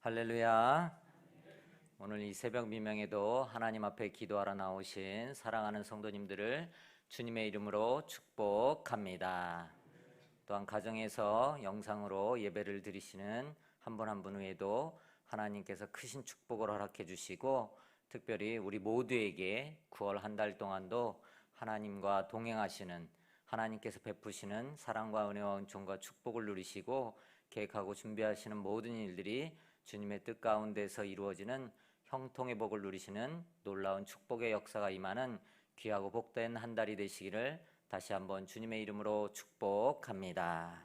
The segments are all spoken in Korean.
할렐루야. 오늘 이 새벽 미명에도 하나님 앞에 기도하러 나오신 사랑하는 성도님들을 주님의 이름으로 축복합니다. 또한 가정에서 영상으로 예배를 드리시는 한 분 한분 외에도 하나님께서 크신 축복을 허락해 주시고 특별히 우리 모두에게 9월 한 달 동안도 하나님과 동행하시는 하나님께서 베푸시는 사랑과 은혜와 은총과 축복을 누리시고 계획하고 준비하시는 모든 일들이 주님의 뜻 가운데서 이루어지는 형통의 복을 누리시는 놀라운 축복의 역사가 임하는 귀하고 복된 한 달이 되시기를 다시 한번 주님의 이름으로 축복합니다.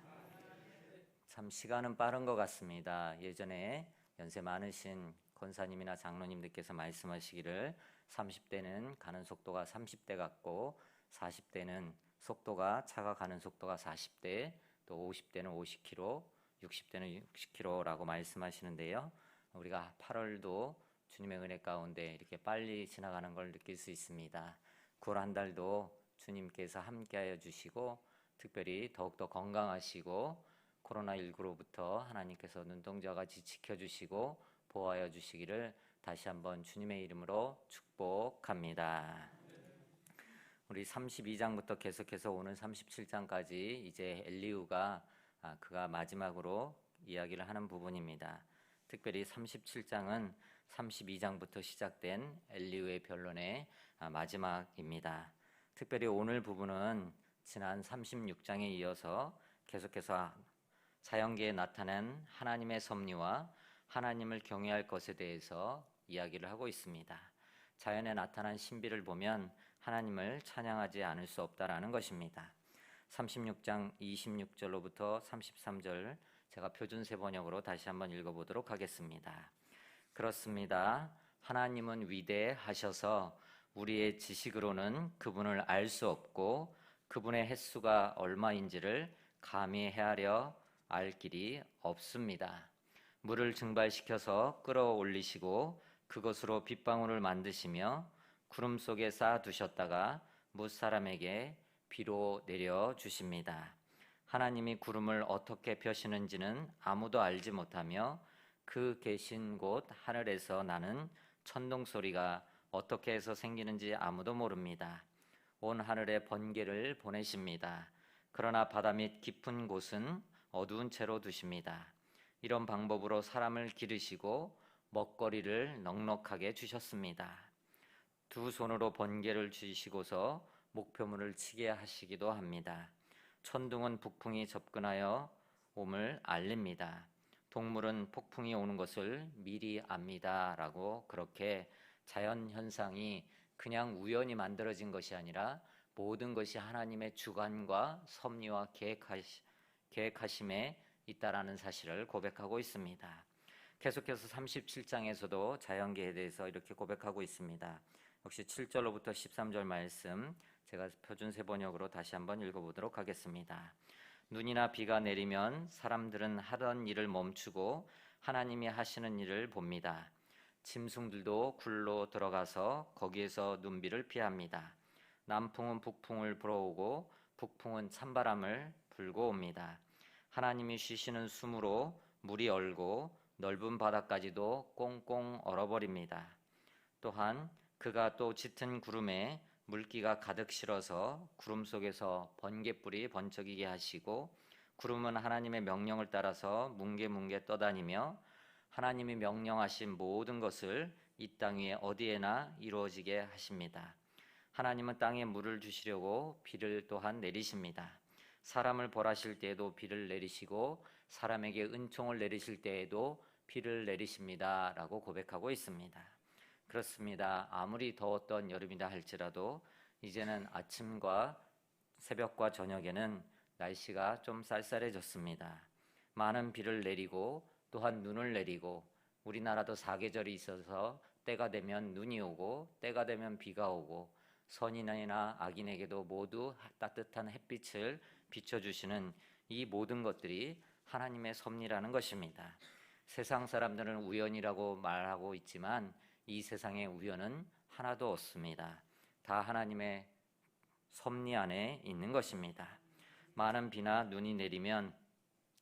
참 시간은 빠른 것 같습니다. 예전에 연세 많으신 권사님이나 장로님들께서 말씀하시기를 30대는 가는 속도가 30대 같고 40대는 속도가 차가 가는 속도가 40대 또 50대는 50km 60대는 60km라고 말씀하시는데요. 우리가 8월도 주님의 은혜 가운데 이렇게 빨리 지나가는 걸 느낄 수 있습니다. 9월 한 달도 주님께서 함께하여 주시고 특별히 더욱더 건강하시고 코로나19로부터 하나님께서 눈동자 같이 지켜주시고 보호하여 주시기를 다시 한번 주님의 이름으로 축복합니다. 우리 32장부터 계속해서 오는 37장까지 이제 엘리우가 아, 그가 마지막으로 이야기를 하는 부분입니다. 특별히 37장은 32장부터 시작된 엘리우의 변론의 아, 마지막입니다. 특별히 오늘 부분은 지난 36장에 이어서 계속해서 자연계에 나타난 하나님의 섭리와 하나님을 경외할 것에 대해서 이야기를 하고 있습니다. 자연에 나타난 신비를 보면 하나님을 찬양하지 않을 수 없다라는 것입니다. 36장 26절로부터 33절 제가 표준 세 번역으로 다시 한번 읽어보도록 하겠습니다. 그렇습니다. 하나님은 위대하셔서 우리의 지식으로는 그분을 알 수 없고 그분의 횟수가 얼마인지를 감히 헤아려 알 길이 없습니다. 물을 증발시켜서 끌어올리시고 그것으로 빗방울을 만드시며 구름 속에 쌓아 두셨다가 무사람에게 비로 내려 주십니다. 하나님이 구름을 어떻게 펴시는지는 아무도 알지 못하며 그 계신 곳 하늘에서 나는 천둥 소리가 어떻게 해서 생기는지 아무도 모릅니다. 온 하늘에 번개를 보내십니다. 그러나 바다 밑 깊은 곳은 어두운 채로 두십니다. 이런 방법으로 사람을 기르시고 먹거리를 넉넉하게 주셨습니다. 두 손으로 번개를 주시고서 목표물을 치게 하시기도 합니다. 천둥은 북풍이 접근하여 옴을 알립니다. 동물은 폭풍이 오는 것을 미리 압니다. 라고 그렇게 자연 현상이 그냥 우연히 만들어진 것이 아니라 모든 것이 하나님의 주관과 섭리와 계획하시, 계획하심에 있다라는 사실을 고백하고 있습니다. 계속해서 37장에서도 자연계에 대해서 이렇게 고백하고 있습니다. 역시 7절로부터 13절 말씀 제가 표준 세 번역으로 다시 한번 읽어보도록 하겠습니다. 눈이나 비가 내리면 사람들은 하던 일을 멈추고 하나님이 하시는 일을 봅니다. 짐승들도 굴로 들어가서 거기에서 눈비를 피합니다. 남풍은 북풍을 불어오고 북풍은 찬바람을 불고 옵니다. 하나님이 쉬시는 숨으로 물이 얼고 넓은 바다까지도 꽁꽁 얼어버립니다. 또한 그가 또 짙은 구름에 물기가 가득 실어서 구름 속에서 번개불이 번쩍이게 하시고 구름은 하나님의 명령을 따라서 뭉게뭉게 떠다니며 하나님이 명령하신 모든 것을 이 땅 위에 어디에나 이루어지게 하십니다. 하나님은 땅에 물을 주시려고 비를 또한 내리십니다. 사람을 벌하실 때에도 비를 내리시고 사람에게 은총을 내리실 때에도 비를 내리십니다. 라고 고백하고 있습니다. 그렇습니다. 아무리 더웠던 여름이다 할지라도 이제는 아침과 새벽과 저녁에는 날씨가 좀 쌀쌀해졌습니다. 많은 비를 내리고 또한 눈을 내리고 우리나라도 사계절이 있어서 때가 되면 눈이 오고 때가 되면 비가 오고 선인이나 악인에게도 모두 따뜻한 햇빛을 비춰주시는 이 모든 것들이 하나님의 섭리라는 것입니다. 세상 사람들은 우연이라고 말하고 있지만 이 세상의 우연은 하나도 없습니다. 다 하나님의 섭리 안에 있는 것입니다. 많은 비나 눈이 내리면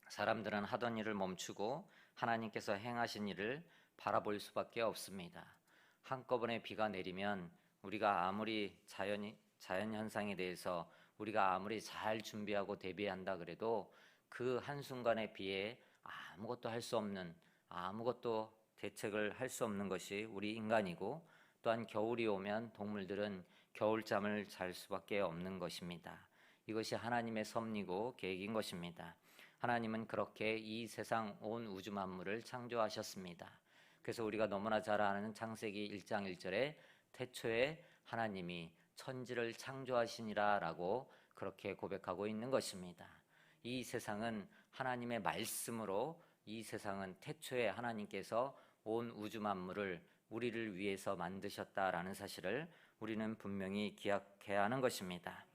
사람들은 하던 일을 멈추고 하나님께서 행하신 일을 바라볼 수밖에 없습니다. 한꺼번에 비가 내리면 우리가 아무리 자연이 자연 현상에 대해서 우리가 아무리 잘 준비하고 대비한다 그래도 그 한순간의 비에 아무것도 할 수 없는 아무것도 대책을 할 수 없는 것이 우리 인간이고 또한 겨울이 오면 동물들은 겨울잠을 잘 수밖에 없는 것입니다. 이것이 하나님의 섭리고 계획인 것입니다. 하나님은 그렇게 이 세상 온 우주 만물을 창조하셨습니다. 그래서 우리가 너무나 잘 아는 창세기 1장 1절에 태초에 하나님이 천지를 창조하시니라라고 그렇게 고백하고 있는 것입니다. 이 세상은 하나님의 말씀으로 이 세상은 태초에 하나님께서 온 우주 만물을 우리를 위해서 만드셨다라는 사실을 우리는 분명히 기억해야 하는 것입니다.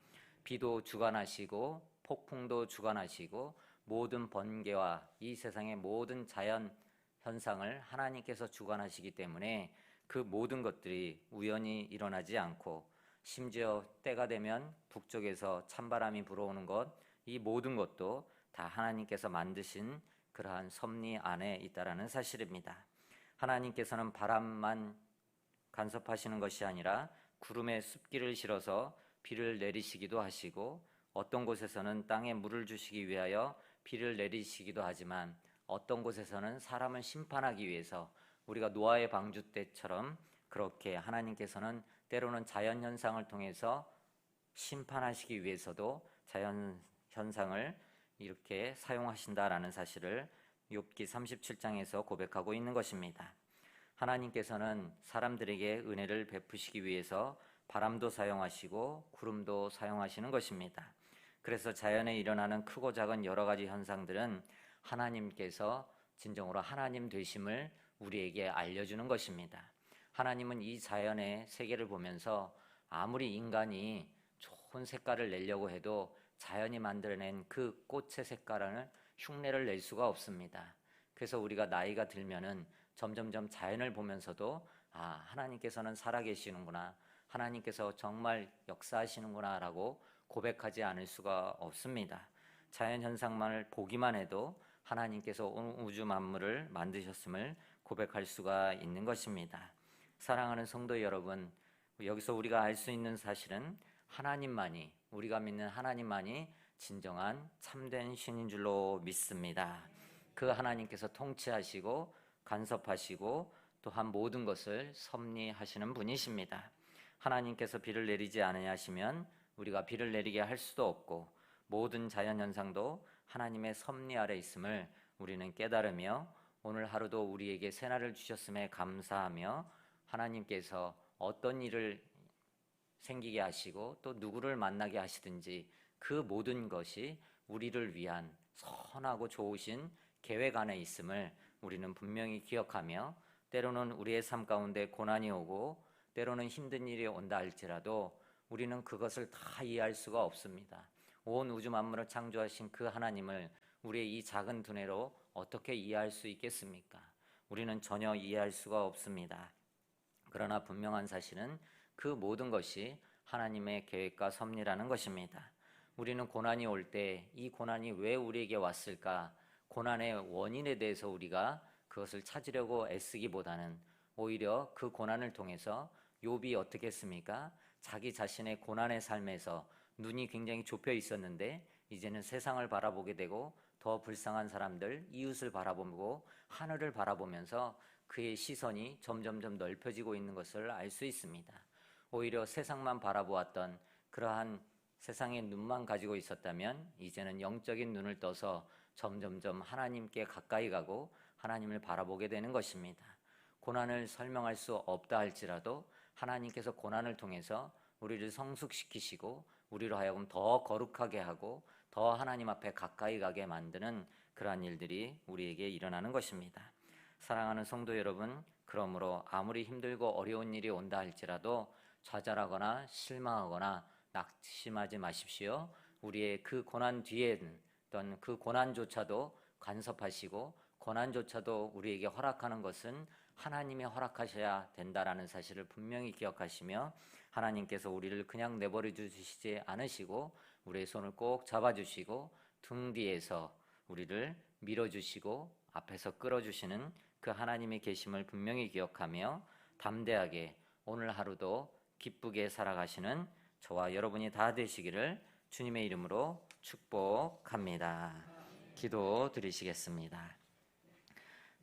비도 주관하시고 폭풍도 주관하시고 모든 번개와 이 세상의 모든 자연 현상을 하나님께서 주관하시기 때문에 그 모든 것들이 우연히 일어나지 않고 심지어 때가 되면 북쪽에서 찬바람이 불어오는 것, 이 모든 것도 다 하나님께서 만드신 그러한 섭리 안에 있다라는 사실입니다. 하나님께서는 바람만 간섭하시는 것이 아니라 구름에 습기를 실어서 비를 내리시기도 하시고 어떤 곳에서는 땅에 물을 주시기 위하여 비를 내리시기도 하지만 어떤 곳에서는 사람을 심판하기 위해서 우리가 노아의 방주 때처럼 그렇게 하나님께서는 때로는 자연 현상을 통해서 심판하시기 위해서도 자연 현상을 이렇게 사용하신다라는 사실을 욥기 37장에서 고백하고 있는 것입니다. 하나님께서는 사람들에게 은혜를 베푸시기 위해서 바람도 사용하시고 구름도 사용하시는 것입니다. 그래서 자연에 일어나는 크고 작은 여러 가지 현상들은 하나님께서 진정으로 하나님 되심을 우리에게 알려주는 것입니다. 하나님은 이 자연의 세계를 보면서 아무리 인간이 좋은 색깔을 내려고 해도 자연이 만들어낸 그 꽃의 색깔을 흉내를 낼 수가 없습니다. 그래서 우리가 나이가 들면은 점점점 자연을 보면서도 아, 하나님께서는 살아계시는구나. 하나님께서 정말 역사하시는구나라고 고백하지 않을 수가 없습니다. 자연 현상만을 보기만 해도 하나님께서 온 우주 만물을 만드셨음을 고백할 수가 있는 것입니다. 사랑하는 성도 여러분, 여기서 우리가 알 수 있는 사실은 하나님만이 우리가 믿는 하나님만이 진정한 참된 신인 줄로 믿습니다. 그 하나님께서 통치하시고 간섭하시고 또한 모든 것을 섭리하시는 분이십니다. 하나님께서 비를 내리지 않으시면 우리가 비를 내리게 할 수도 없고 모든 자연 현상도 하나님의 섭리 아래 있음을 우리는 깨달으며 오늘 하루도 우리에게 새날을 주셨음에 감사하며 하나님께서 어떤 일을 생기게 하시고 또 누구를 만나게 하시든지 그 모든 것이 우리를 위한 선하고 좋으신 계획 안에 있음을 우리는 분명히 기억하며 때로는 우리의 삶 가운데 고난이 오고 때로는 힘든 일이 온다 할지라도 우리는 그것을 다 이해할 수가 없습니다. 온 우주 만물을 창조하신 그 하나님을 우리의 이 작은 두뇌로 어떻게 이해할 수 있겠습니까? 우리는 전혀 이해할 수가 없습니다. 그러나 분명한 사실은 그 모든 것이 하나님의 계획과 섭리라는 것입니다. 우리는 고난이 올 때 이 고난이 왜 우리에게 왔을까? 고난의 원인에 대해서 우리가 그것을 찾으려고 애쓰기보다는 오히려 그 고난을 통해서 욥이 어떻게 했습니까? 자기 자신의 고난의 삶에서 눈이 굉장히 좁혀 있었는데 이제는 세상을 바라보게 되고 더 불쌍한 사람들, 이웃을 바라보고 하늘을 바라보면서 그의 시선이 점점점 넓혀지고 있는 것을 알 수 있습니다. 오히려 세상만 바라보았던 그러한 세상의 눈만 가지고 있었다면 이제는 영적인 눈을 떠서 점점점 하나님께 가까이 가고 하나님을 바라보게 되는 것입니다. 고난을 설명할 수 없다 할지라도 하나님께서 고난을 통해서 우리를 성숙시키시고 우리로 하여금 더 거룩하게 하고 더 하나님 앞에 가까이 가게 만드는 그러한 일들이 우리에게 일어나는 것입니다. 사랑하는 성도 여러분, 그러므로 아무리 힘들고 어려운 일이 온다 할지라도 좌절하거나 실망하거나 낙심하지 마십시오. 우리의 그 고난 뒤엔 어떤 그 고난조차도 간섭하시고 고난조차도 우리에게 허락하는 것은 하나님이 허락하셔야 된다라는 사실을 분명히 기억하시며 하나님께서 우리를 그냥 내버려 주시지 않으시고 우리의 손을 꼭 잡아 주시고 등 뒤에서 우리를 밀어 주시고 앞에서 끌어주시는 그 하나님의 계심을 분명히 기억하며 담대하게 오늘 하루도 기쁘게 살아가시는 저와 여러분이 다 되시기를 주님의 이름으로 축복합니다. 기도 드리시겠습니다.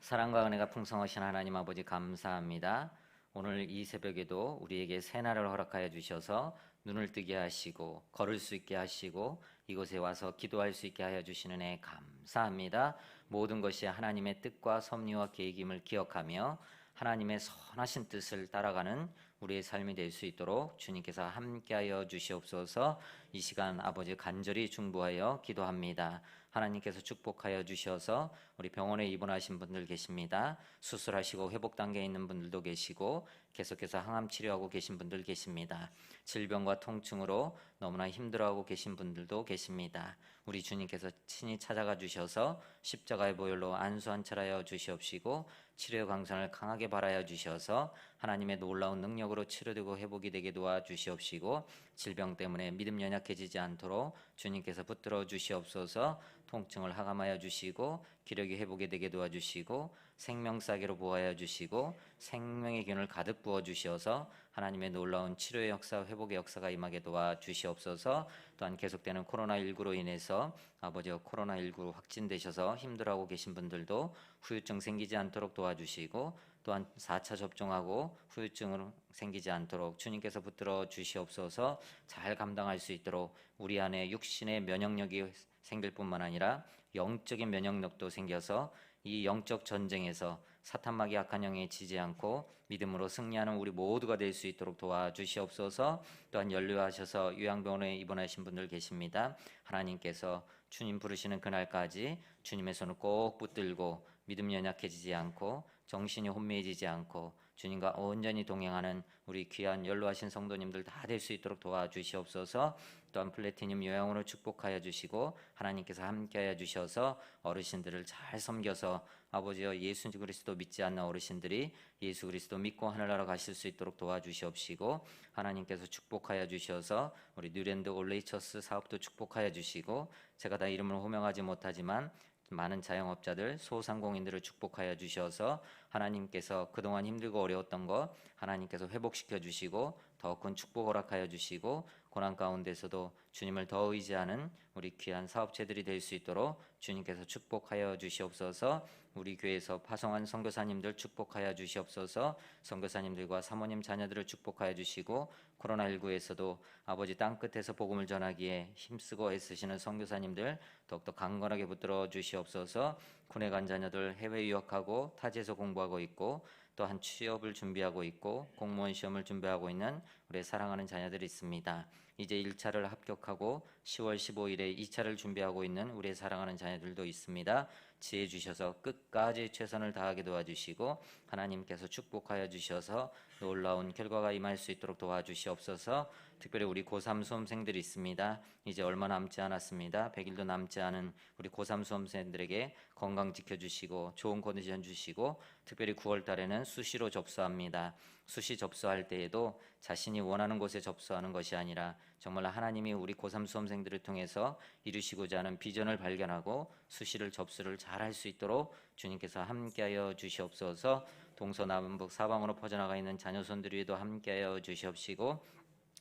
사랑과 은혜가 풍성하신 하나님 아버지 감사합니다. 오늘 이 새벽에도 우리에게 새날을 허락하여 주셔서 눈을 뜨게 하시고 걸을 수 있게 하시고 이곳에 와서 기도할 수 있게 하여 주시는 애 감사합니다. 모든 것이 하나님의 뜻과 섭리와 계획임을 기억하며 하나님의 선하신 뜻을 따라가는 우리의 삶이 될 수 있도록 주님께서 함께하여 주시옵소서. 이 시간 아버지 간절히 중보하여 기도합니다. 하나님께서 축복하여 주셔서 우리 병원에 입원하신 분들 계십니다. 수술하시고 회복 단계에 있는 분들도 계시고 계속해서 항암 치료하고 계신 분들 계십니다. 질병과 통증으로 너무나 힘들어하고 계신 분들도 계십니다. 우리 주님께서 친히 찾아가 주셔서 십자가의 보혈로 안수 한철하여 주시옵시고 치료 강선을 강하게 바라여 주셔서 하나님의 놀라운 능력으로 치료되고 회복이 되게 도와 주시옵시고 질병 때문에 믿음 연약해지지 않도록 주님께서 붙들어 주시옵소서. 통증을 하감하여 주시고 기력이 회복이 되게 도와주시고 생명사계로 보호하여 주시고 생명의 균을 가득 부어 주시어서 하나님의 놀라운 치료의 역사 회복의 역사가 임하게 도와 주시옵소서. 또한 계속되는 코로나19로 인해서 아버지가 코로나19 확진되셔서 힘들어하고 계신 분들도 후유증 생기지 않도록 도와주시고 또한 4차 접종하고 후유증으로 생기지 않도록 주님께서 붙들어 주시옵소서. 잘 감당할 수 있도록 우리 안에 육신의 면역력이 생길 뿐만 아니라 영적인 면역력도 생겨서 이 영적 전쟁에서 사탄막이 악한 영에 지지 않고 믿음으로 승리하는 우리 모두가 될 수 있도록 도와주시옵소서 또한 연료하셔서 요양병원에 입원하신 분들 계십니다. 하나님께서 주님 부르시는 그날까지 주님의 손을 꼭 붙들고 믿음 연약해지지 않고 정신이 혼미해지지 않고 주님과 온전히 동행하는 우리 귀한 연로하신 성도님들 다 될 수 있도록 도와주시옵소서. 또한 플래티늄 요양으로 축복하여 주시고 하나님께서 함께하여 주셔서 어르신들을 잘 섬겨서 아버지여 예수 그리스도 믿지 않는 어르신들이 예수 그리스도 믿고 하늘나라 가실 수 있도록 도와주시옵시고 하나님께서 축복하여 주셔서 우리 뉴랜드 올레이처스 사업도 축복하여 주시고 제가 다 이름을 호명하지 못하지만 많은 자영업자들, 소상공인들을 축복하여 주셔서 하나님께서 그동안 힘들고 어려웠던 것 하나님께서 회복시켜 주시고 더 큰 축복 허락하여 주시고 고난 가운데서도 주님을 더 의지하는 우리 귀한 사업체들이 될 수 있도록 주님께서 축복하여 주시옵소서. 우리 교회에서 파송한 선교사님들 축복하여 주시옵소서. 선교사님들과 사모님 자녀들을 축복하여 주시고 코로나19에서도 아버지 땅 끝에서 복음을 전하기에 힘쓰고 애쓰시는 선교사님들 더욱더 강건하게 붙들어 주시옵소서. 군에 간 자녀들 해외 유학하고 타지에서 공부하고 있고 또한 취업을 준비하고 있고 공무원 시험을 준비하고 있는 우리 사랑하는 자녀들이 있습니다. 이제 1차를 합격하고 10월 15일에 2차를 준비하고 있는 우리 사랑하는 자녀들도 있습니다. 지혜 주셔서 끝까지 최선을 다하게 도와주시고 하나님께서 축복하여 주셔서 놀라운 결과가 임할 수 있도록 도와주시옵소서. 특별히 우리 고3 수험생들이 있습니다. 이제 얼마 남지 않았습니다. 100일도 남지 않은 우리 고3 수험생들에게 건강 지켜주시고 좋은 컨디션 주시고 특별히 9월 달에는 수시로 접수합니다. 수시 접수할 때에도 자신이 원하는 곳에 접수하는 것이 아니라 정말 하나님이 우리 고3 수험생들을 통해서 이루시고자 하는 비전을 발견하고 수시를 접수를 잘 할 수 있도록 주님께서 함께하여 주시옵소서. 동서남북 사방으로 퍼져나가 있는 자녀손들 위에도 함께하여 주시옵시고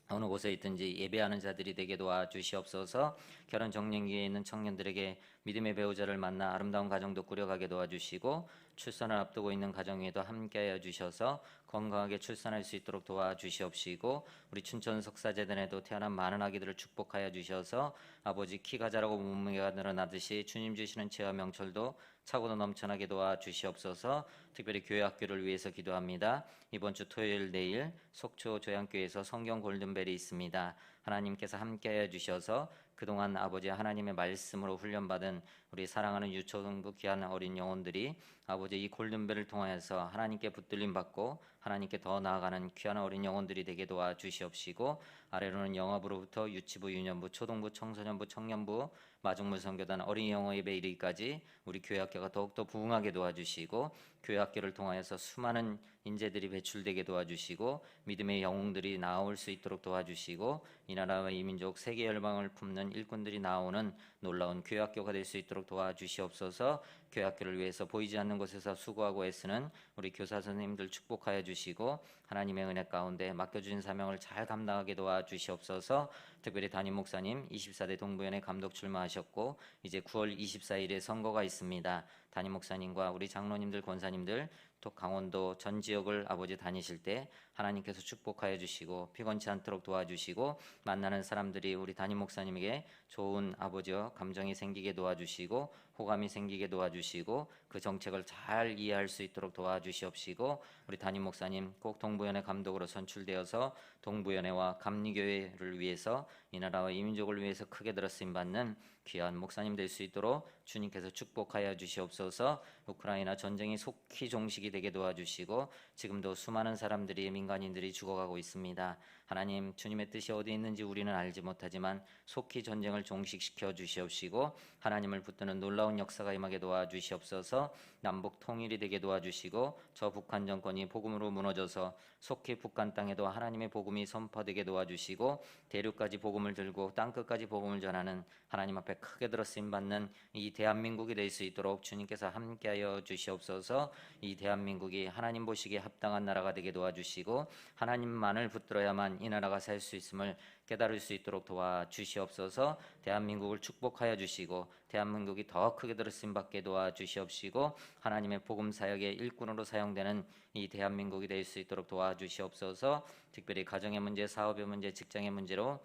어느 곳에 있든지 예배하는 자들이 되게 도와주시옵소서. 결혼 정년기에 있는 청년들에게 믿음의 배우자를 만나 아름다운 가정도 꾸려가게 도와주시고 출산을 앞두고 있는 가정에도 함께하여 주셔서 건강하게 출산할 수 있도록 도와주시옵시고 우리 춘천 석사재단에도 태어난 많은 아기들을 축복하여 주셔서 아버지 키가 자라고 몸무게가 늘어나듯이 주님 주시는 지혜와 명철도 차고도 넘쳐나게 도와 주시옵소서 특별히 교회 학교를 위해서 기도합니다. 이번 주 토요일 내일 속초 조양교회에서 성경 골든벨이 있습니다. 하나님께서 함께하여 주셔서 그동안 아버지 하나님의 말씀으로 훈련받은 우리 사랑하는 유초등부 귀한 어린 영혼들이 아버지 이 골든벨을 통하여서 하나님께 붙들림 받고 하나님께 더 나아가는 귀한 어린 영혼들이 되게 도와 주시옵시고 아래로는 영업으로부터 유치부, 유년부, 초등부, 청소년부, 청년부, 마중물 선교단 어린 영어 예배 이르기까지 우리 교회 학교가 더욱더 부흥하게 도와주시고 교회 학교를 통하여서 수많은 인재들이 배출되게 도와주시고 믿음의 영웅들이 나올 수 있도록 도와주시고 이 나라와 이 민족 세계 열방을 품는 일꾼들이 나오는 놀라운 교회 학교가 될 수 있도록 도와주시옵소서. 교회학교를 위해서 보이지 않는 곳에서 수고하고 애쓰는 우리 교사 선생님들 축복하여 주시고 하나님의 은혜 가운데 맡겨주신 사명을 잘 감당하게 도와주시옵소서. 특별히 담임 목사님 24대 동부연회 감독 출마하셨고 이제 9월 24일에 선거가 있습니다. 담임 목사님과 우리 장로님들 권사님들 또 강원도 전 지역을 아버지 다니실 때 하나님께서 축복하여 주시고 피곤치 않도록 도와주시고 만나는 사람들이 우리 담임 목사님에게 좋은 아버지와 감정이 생기게 도와주시고 호감이 생기게 도와주시고 그 정책을 잘 이해할 수 있도록 도와주시옵시고 우리 담임 목사님 꼭 동부연회 감독으로 선출되어서 동부연회와 감리교회를 위해서 이 나라와 이 민족을 위해서 크게 들었으임 받는 귀한 목사님 될 수 있도록 주님께서 축복하여 주시옵소서. 우크라이나 전쟁이 속히 종식이 되게 도와주시고 지금도 수많은 사람들이 민 간인들이 죽어가고 있습니다. 하나님 주님의 뜻이 어디 있는지 우리는 알지 못하지만 속히 전쟁을 종식시켜 주시옵시고 하나님을 붙드는 놀라운 역사가 임하게 도와주시옵소서. 남북 통일이 되게 도와주시고 저 북한 정권이 복음으로 무너져서 속히 북한 땅에도 하나님의 복음이 선포되게 도와주시고 대륙까지 복음을 들고 땅 끝까지 복음을 전하는 하나님 앞에 크게 들었으임 받는 이 대한민국이 될 수 있도록 주님께서 함께하여 주시옵소서. 이 대한민국이 하나님 보시기에 합당한 나라가 되게 도와주시고 하나님만을 붙들어야만 이 나라가 살 수 있음을 깨달을 수 있도록 도와주시옵소서. 대한민국을 축복하여 주시고 대한민국이 더 크게 들었음 받게 도와주시옵시고 하나님의 복음 사역의 일꾼으로 사용되는 이 대한민국이 될 수 있도록 도와주시옵소서. 특별히 가정의 문제, 사업의 문제, 직장의 문제로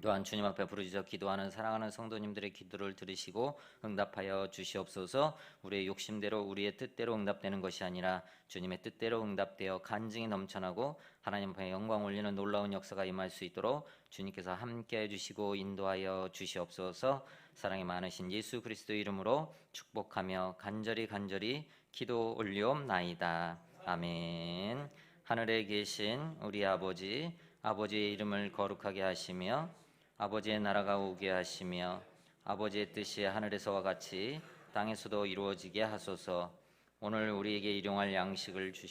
또한 주님 앞에 부르짖어 기도하는 사랑하는 성도님들의 기도를 들으시고 응답하여 주시옵소서. 우리의 욕심대로 우리의 뜻대로 응답되는 것이 아니라 주님의 뜻대로 응답되어 간증이 넘쳐나고 하나님 앞에 영광 올리는 놀라운 역사가 임할 수 있도록 주님께서 함께해 주시고 인도하여 주시옵소서. 사랑이 많으신 예수 그리스도 이름으로 축복하며 간절히 간절히 기도 올리옵나이다. 아멘. 하늘에 계신 우리 아버지 아버지의 이름을 거룩하게 하시며 아버지의 나라가 오게 하시며 아버지의 뜻이 하늘에서와 같이 땅에서도 이루어지게 하소서. 오늘 우리에게 일용할 양식을 주시